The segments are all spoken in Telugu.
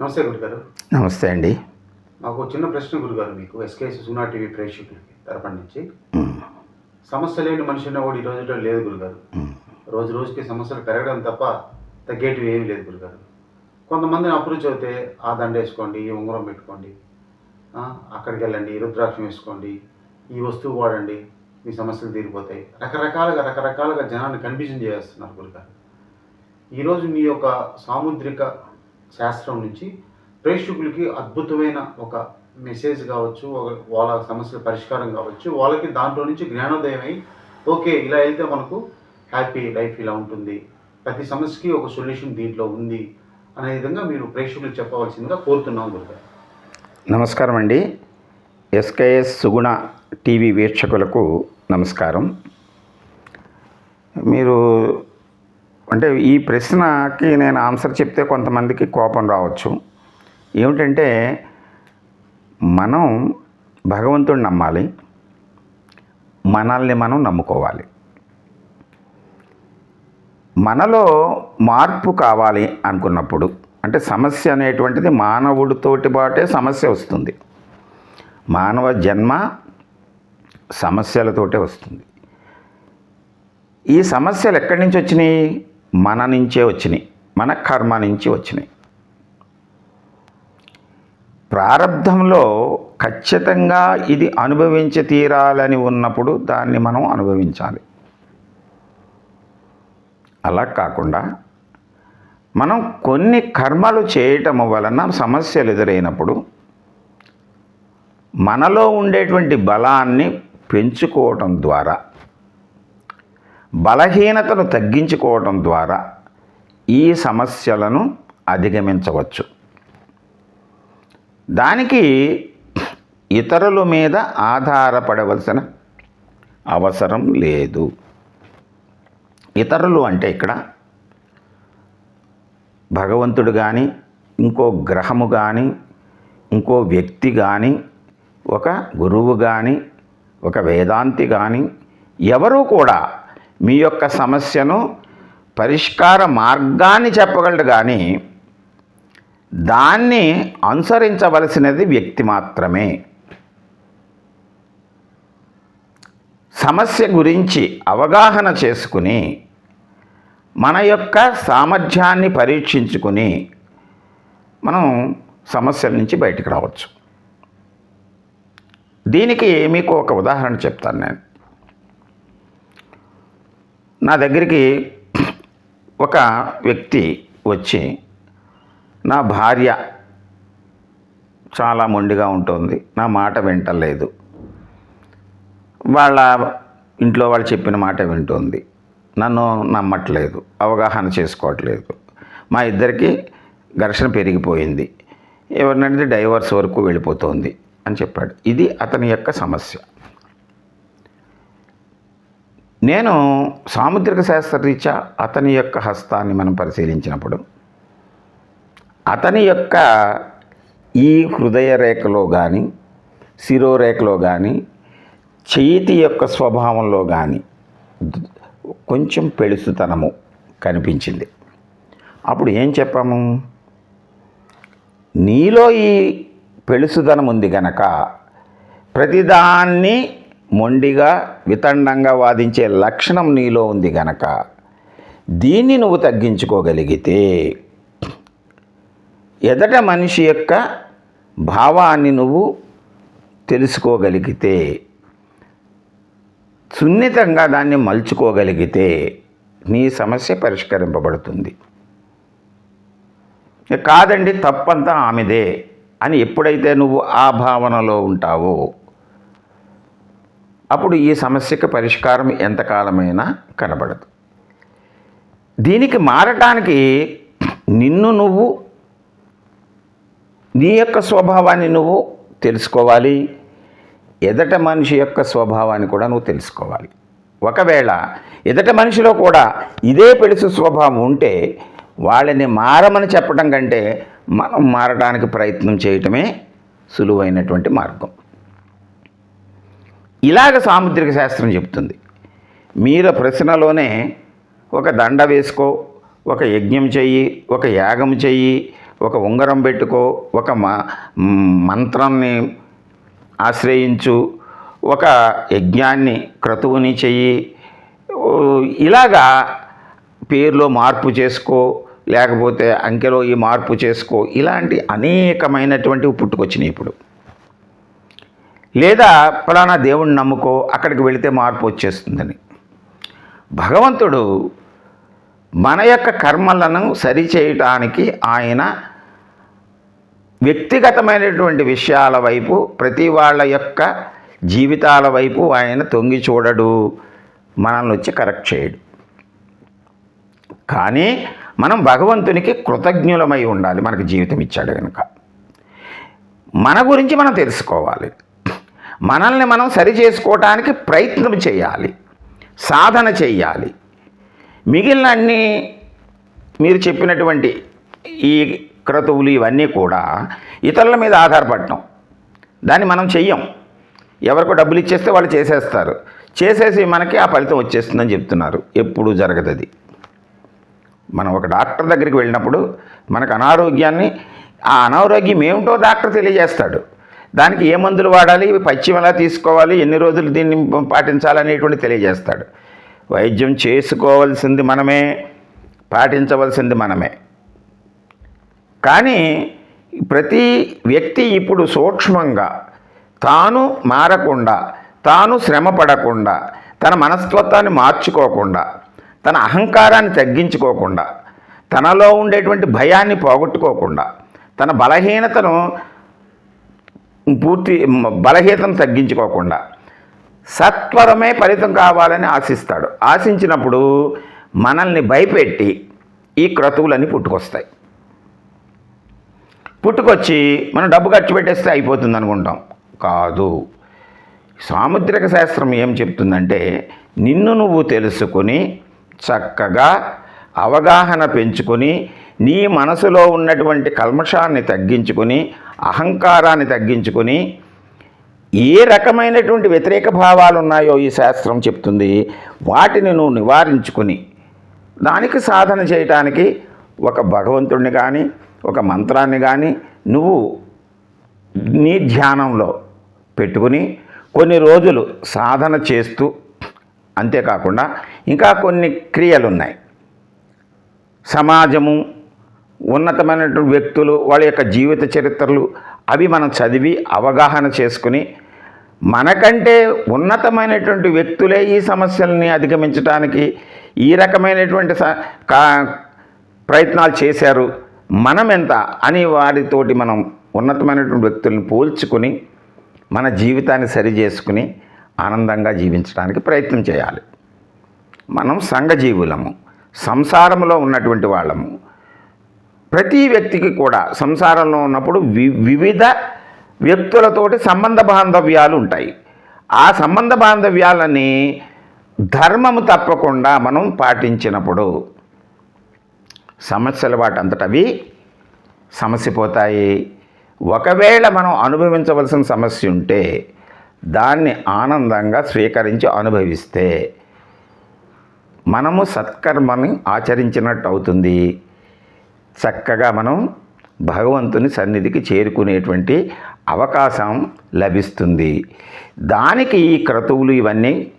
నమస్తే గురుగారు. నమస్తే అండి. మాకు చిన్న ప్రశ్న గురుగారు మీకు ఎస్కేఎస్ సునా టీవీ ప్రేక్షకులకి తరపు నుంచి. సమస్య లేని మనిషి కూడా ఈ రోజులో లేదు గురుగారు. రోజు రోజుకి సమస్యలు పెరగడం తప్ప తగ్గేటివి ఏమీ లేదు గురుగారు. కొంతమందిని అప్రోచ్ అవుతే ఆ దండ వేసుకోండి ఈ ఉంగరం పెట్టుకోండి అక్కడికి వెళ్ళండి రుద్రాక్షం వేసుకోండి ఈ వస్తువు వాడండి మీ సమస్యలు తీరిపోతాయి. రకరకాలుగా రకరకాలుగా జనాన్ని కన్ఫ్యూజన్ చేస్తున్నారు గురుగారు. ఈరోజు మీ యొక్క సాముద్రిక శాస్త్రం నుంచి ప్రేక్షకులకి అద్భుతమైన ఒక మెసేజ్ కావచ్చు వాళ్ళ సమస్యల పరిష్కారం కావచ్చు వాళ్ళకి దాంట్లో నుంచి జ్ఞానోదయం అయి ఓకే ఇలా వెళ్తే మనకు హ్యాపీ లైఫ్ ఇలా ఉంటుంది. ప్రతి సమస్యకి ఒక సొల్యూషన్ దీంట్లో ఉంది అనే విధంగా మీరు ప్రేక్షకులకు చెప్పవలసిందిగా కోరుతున్నాం గురుగారు. నమస్కారం అండి. ఎస్కేఎస్ సుగుణ టీవీ వీక్షకులకు నమస్కారం. మీరు అంటే ఈ ప్రశ్నకి నేను ఆన్సర్ చెప్తే కొంతమందికి కోపం రావచ్చు. ఏమిటంటే మనం భగవంతుడిని నమ్మాలి మనల్ని మనం నమ్ముకోవాలి. మనలో మార్పు కావాలి అనుకున్నప్పుడు అంటే సమస్య అనేటువంటిది మానవుడితోటి పాటే సమస్య వస్తుంది. మానవ జన్మ సమస్యలతోటే వస్తుంది. ఈ సమస్యలు ఎక్కడి నుంచి వచ్చినాయి? మన నుంచే వచ్చినాయి. మన కర్మ నుంచి వచ్చినాయి. ప్రారంధంలో ఖచ్చితంగా ఇది అనుభవించి తీరాలని ఉన్నప్పుడు దాన్ని మనం అనుభవించాలి. అలా కాకుండా మనం కొన్ని కర్మలు చేయటం వలన సమస్యలు ఎదురైనప్పుడు మనలో ఉండేటువంటి బలాన్ని పెంచుకోవటం ద్వారా బలహీనతను తగ్గించుకోవటం ద్వారా ఈ సమస్యలను అధిగమించవచ్చు. దానికి ఇతరుల మీద ఆధారపడవలసిన అవసరం లేదు. ఇతరులు అంటే ఇక్కడ భగవంతుడు కానీ ఇంకో గ్రహము కానీ ఇంకో వ్యక్తి కానీ ఒక గురువు కానీ ఒక వేదాంతి కానీ ఎవరూ కూడా మీ యొక్క సమస్యను పరిష్కార మార్గాన్ని చెప్పగలడు కానీ దాన్ని అనుసరించవలసినది వ్యక్తి మాత్రమే. సమస్య గురించి అవగాహన చేసుకుని మన యొక్క సామర్థ్యాన్ని పరీక్షించుకుని మనం సమస్యల నుంచి బయటకు రావచ్చు. దీనికి మీకు ఒక ఉదాహరణ చెప్తాను నేను. నా దగ్గరికి ఒక వ్యక్తి వచ్చి నా భార్య చాలా మొండిగా ఉంటుంది నా మాట వింటలేదు. వాళ్ళ ఇంట్లో వాళ్ళు చెప్పిన మాట వింటుంది. నన్ను నమ్మట్లేదు అవగాహన చేసుకోవట్లేదు. మా ఇద్దరికి ఘర్షణ పెరిగిపోయింది. ఎవరినంటే డైవర్స్ వరకు వెళ్ళిపోతుంది అని చెప్పాడు. ఇది అతని యొక్క సమస్య. నేను సాముద్రిక శాస్త్రరీత్యా అతని యొక్క హస్తాన్ని మనం పరిశీలించినప్పుడు అతని యొక్క ఈ హృదయ రేఖలో కానీ శిరోరేఖలో కానీ చేతి యొక్క స్వభావంలో కానీ కొంచెం పెళుసుతనము కనిపించింది. అప్పుడు ఏం చెప్పాము? నీలో ఈ పెళుసుదనం ఉంది గనక ప్రతిదాన్ని మొండిగా వితండంగా వాదించే లక్షణం నీలో ఉంది గనక దీన్ని నువ్వు తగ్గించుకోగలిగితే ఎదట మనిషి యొక్క భావాన్ని నువ్వు తెలుసుకోగలిగితే సున్నితంగా దాన్ని మలుచుకోగలిగితే నీ సమస్య పరిష్కరింపబడుతుంది. కాదండి తప్పంతా ఆమెదే అని ఎప్పుడైతే నువ్వు ఆ భావనలో ఉంటావో అప్పుడు ఈ సమస్యకు పరిష్కారం ఎంతకాలమైనా కనబడదు. దీనికి మారటానికి నిన్ను నువ్వు నీ యొక్క స్వభావాన్ని నువ్వు తెలుసుకోవాలి. ఎదట మనిషి యొక్క స్వభావాన్ని కూడా నువ్వు తెలుసుకోవాలి. ఒకవేళ ఎదట మనిషిలో కూడా ఇదే పెలుసు స్వభావం ఉంటే వాళ్ళని మారమని చెప్పడం కంటే మనం మారడానికి ప్రయత్నం చేయటమే సులువైనటువంటి మార్గం. ఇలాగ సాముద్రిక శాస్త్రం చెప్తుంది. మీరు ప్రశ్నలోనే ఒక దండ వేసుకో ఒక యజ్ఞం చెయ్యి ఒక యాగం చెయ్యి ఒక ఉంగరం పెట్టుకో ఒక మ మంత్రాన్ని ఆశ్రయించు ఒక యజ్ఞాన్ని క్రతువుని చెయ్యి ఇలాగా పేరులో మార్పు చేసుకో లేకపోతే అంకెలో ఈ మార్పు చేసుకో ఇలాంటి అనేకమైనటువంటివి పుట్టుకొచ్చినాయి ఇప్పుడు. లేదా ఫలానా దేవుణ్ణి నమ్ముకో అక్కడికి వెళితే మార్పు వచ్చేస్తుందని. భగవంతుడు మన యొక్క కర్మలను సరిచేయటానికి ఆయన వ్యక్తిగతమైనటువంటి విషయాల వైపు ప్రతి వాళ్ళ యొక్క జీవితాల వైపు ఆయన తొంగి చూడడు మనల్ని వచ్చి కరెక్ట్ చేయడు. కానీ మనం భగవంతునికి కృతజ్ఞులమై ఉండాలి మనకు జీవితం ఇచ్చాడు కనుక మన గురించి మనం తెలుసుకోవాలి. మనల్ని మనం సరి చేసుకోవటానికి ప్రయత్నం చేయాలి సాధన చేయాలి. మిగిలిన అన్ని మీరు చెప్పినటువంటి ఈ క్రతువులు ఇవన్నీ కూడా ఇతరుల మీద ఆధారపడటం. దాన్ని మనం చెయ్యం. ఎవరికో డబ్బులు ఇచ్చేస్తే వాళ్ళు చేసేస్తారు. చేసేసి మనకి ఆ ఫలితం వచ్చేస్తుందని చెప్తున్నారు. ఎప్పుడు జరగదు అది. మనం ఒక డాక్టర్ దగ్గరికి వెళ్ళినప్పుడు మనకు అనారోగ్యాన్ని ఆ అనారోగ్యం ఏమిటో డాక్టర్ తెలియజేస్తాడు. దానికి ఏ మందులు వాడాలి పచ్చిమ ఎలా తీసుకోవాలి ఎన్ని రోజులు దీన్ని పాటించాలనేటువంటి తెలియజేస్తాడు. వైద్యం చేసుకోవాల్సింది మనమే పాటించవలసింది మనమే. కానీ ప్రతి వ్యక్తి ఇప్పుడు సూక్ష్మంగా తాను మారకుండా తాను శ్రమ పడకుండా తన మనస్తత్వాన్ని మార్చుకోకుండా తన అహంకారాన్ని తగ్గించుకోకుండా తనలో ఉండేటువంటి భయాన్ని పోగొట్టుకోకుండా తన బలహీనతను పూర్తి బలహీనతను తగ్గించుకోకుండా సత్వరమే ఫలితం కావాలని ఆశిస్తాడు. ఆశించినప్పుడు మనల్ని భయపెట్టి ఈ క్రతువులన్నీ పుట్టుకొస్తాయి. పుట్టుకొచ్చి మనం డబ్బు ఖర్చు పెట్టేస్తే అయిపోతుంది అనుకుంటాం. కాదు. సాముద్రిక శాస్త్రం ఏం చెప్తుందంటే నిన్ను నువ్వు తెలుసుకొని చక్కగా అవగాహన పెంచుకొని నీ మనసులో ఉన్నటువంటి కల్మషాన్ని తగ్గించుకుని అహంకారాన్ని తగ్గించుకొని ఏ రకమైనటువంటి వ్యతిరేక భావాలు ఉన్నాయో ఈ శాస్త్రం చెప్తుంది. వాటిని నువ్వు నివారించుకుని దానికి సాధన చేయటానికి ఒక భగవంతుడిని కానీ ఒక మంత్రాన్ని కానీ నువ్వు నీ ధ్యానంలో పెట్టుకుని కొన్ని రోజులు సాధన చేస్తూ అంతేకాకుండా ఇంకా కొన్ని క్రియలు ఉన్నాయి సమాజము ఉన్నతమైనటువంటి వ్యక్తులు వాళ్ళ యొక్క జీవిత చరిత్రలు అవి మనం చదివి అవగాహన చేసుకుని మనకంటే ఉన్నతమైనటువంటి వ్యక్తులే ఈ సమస్యల్ని అధిగమించడానికి ఈ రకమైనటువంటి కా- ప్రయత్నాలు చేశారు. మనం ఎంత అని వారితోటి మనం ఉన్నతమైనటువంటి వ్యక్తులను పోల్చుకొని మన జీవితాన్ని సరి చేసుకుని ఆనందంగా జీవించడానికి ప్రయత్నం చేయాలి. మనం సంఘజీవులము సంసారంలో ఉన్నటువంటి వాళ్ళము. ప్రతి వ్యక్తికి కూడా సంసారంలో ఉన్నప్పుడు వి వివిధ వ్యక్తులతోటి సంబంధ బాంధవ్యాలు ఉంటాయి. ఆ సంబంధ బాంధవ్యాలని ధర్మము తప్పకుండా మనం పాటించినప్పుడు సమస్యలు వాటంతటవి సమస్యపోతాయి ఒకవేళ మనం అనుభవించవలసిన సమస్య ఉంటే దాన్ని ఆనందంగా స్వీకరించి అనుభవిస్తే మనము సత్కర్మని ఆచరించినట్టు అవుతుంది. చక్కగా మనం భగవంతుని సన్నిధికి చేరుకునేటువంటి అవకాశం లభిస్తుంది. దానికి ఈ క్రతువులు ఇవన్నీ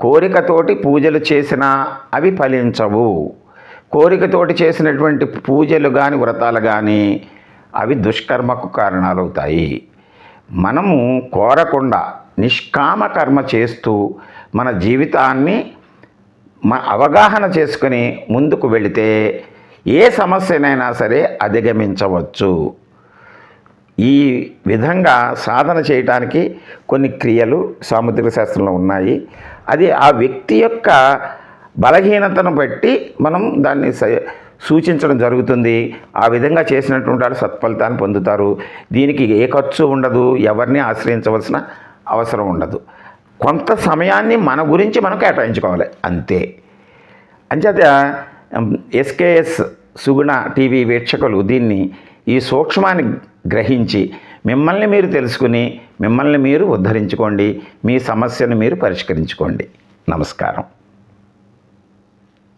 కోరికతోటి పూజలు చేసినా అవి ఫలించవు. కోరికతోటి చేసినటువంటి పూజలు కానీ వ్రతాలు కానీ అవి దుష్కర్మకు కారణాలవుతాయి. మనము కోరకుండా నిష్కామ కర్మ చేస్తూ మన జీవితాన్ని మన అవగాహన చేసుకుని ముందుకు వెళితే ఏ సమస్యనైనా సరే అధిగమించవచ్చు. ఈ విధంగా సాధన చేయటానికి కొన్ని క్రియలు సాముద్రిక శాస్త్రంలో ఉన్నాయి. అది ఆ వ్యక్తి యొక్క బలహీనతను బట్టి మనం దాన్ని సూచించడం జరుగుతుంది. ఆ విధంగా చేసినటువంటి వాళ్ళు సత్ఫలితాన్ని పొందుతారు. దీనికి ఏ ఖర్చు ఉండదు. ఎవరిని ఆశ్రయించవలసిన అవసరం ఉండదు. కొంత సమయాన్ని మన గురించి మనం కేటాయించుకోవాలి. అంతే. అంచేత ఎస్కేఎస్ సుగుణ టీవీ వీక్షకులు దీన్ని ఈ సూక్ష్మాన్ని గ్రహించి మిమ్మల్ని మీరు తెలుసుకుని మిమ్మల్ని మీరు ఉద్ధరించుకోండి మీ సమస్యను మీరు పరిష్కరించుకోండి. నమస్కారం.